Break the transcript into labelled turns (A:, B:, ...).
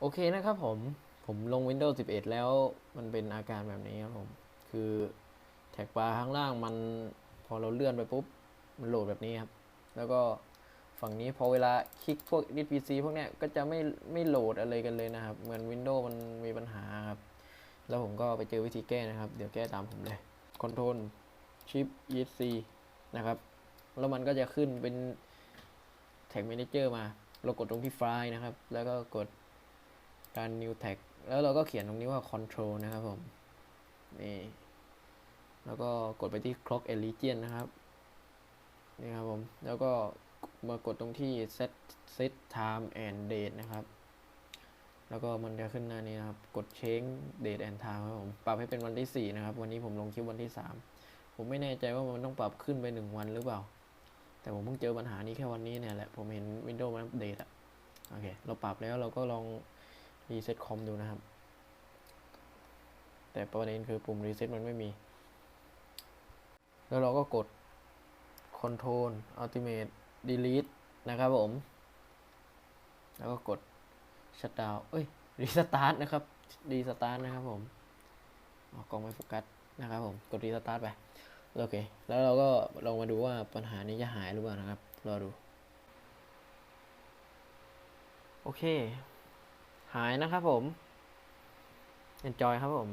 A: โอเคนะครับผม ผมลง Windows 11 แล้วมันเป็นอาการแบบนี้ครับผม คือแท็กบาร์ข้างล่างมันพอเราเลื่อนไปปุ๊บ มันโหลดแบบนี้ครับ แล้วก็ฝั่งนี้พอเวลาคลิกพวก Edit PC พวกเนี้ยก็จะไม่ไม่โหลดอะไรกันเลยนะครับ เหมือน Windows มันมีปัญหาครับ แล้วผมก็ไปเจอวิธีแก้นะครับ เดี๋ยวแก้ตามผมเลย Control Shift ESC นะครับ แล้วมันก็จะขึ้นเป็นแท็ก Manager มา เรากดตรงที่ไฟล์นะครับ แล้วก็กด การ new tag แล้วเราก็เขียนตรงนี้ว่า control นะครับผม นี่ แล้วก็กดไปที่ clock and region นะครับ นี่ครับผม แล้วก็มากดตรงที่ set set time and date นะครับ แล้วก็มันจะขึ้นหน้านี้นะครับ กด change date and time ครับผม ปรับให้เป็นวันที่ 4 นะครับ วันนี้ผมลงคลิปวันที่ 3 ผมไม่แน่ใจว่ามันต้องปรับขึ้นไป 1 วันหรือเปล่า แต่ผมเพิ่งเจอปัญหานี้แค่วันนี้เนี่ยแหละ ผมเห็น Windows มันอัปเดตอะโอเค เราปรับแล้วเราก็ลอง รีเซ็ตคอมดูนะครับ แต่ประเด็นคือปุ่มรีเซ็ตมันไม่มี แล้วเราก็กด Control Ultimate Delete นะครับผม แล้วก็กด Shutdown เอ้ย Restart นะครับ Restart นะครับผมเอากล้องไม่โฟกัสนะครับผม กด Restart ไป โอเค แล้วเราก็ลองมาดูว่าปัญหานี้จะหายหรือเปล่านะครับ รอดู โอเค หายนะครับผม enjoy ครับผม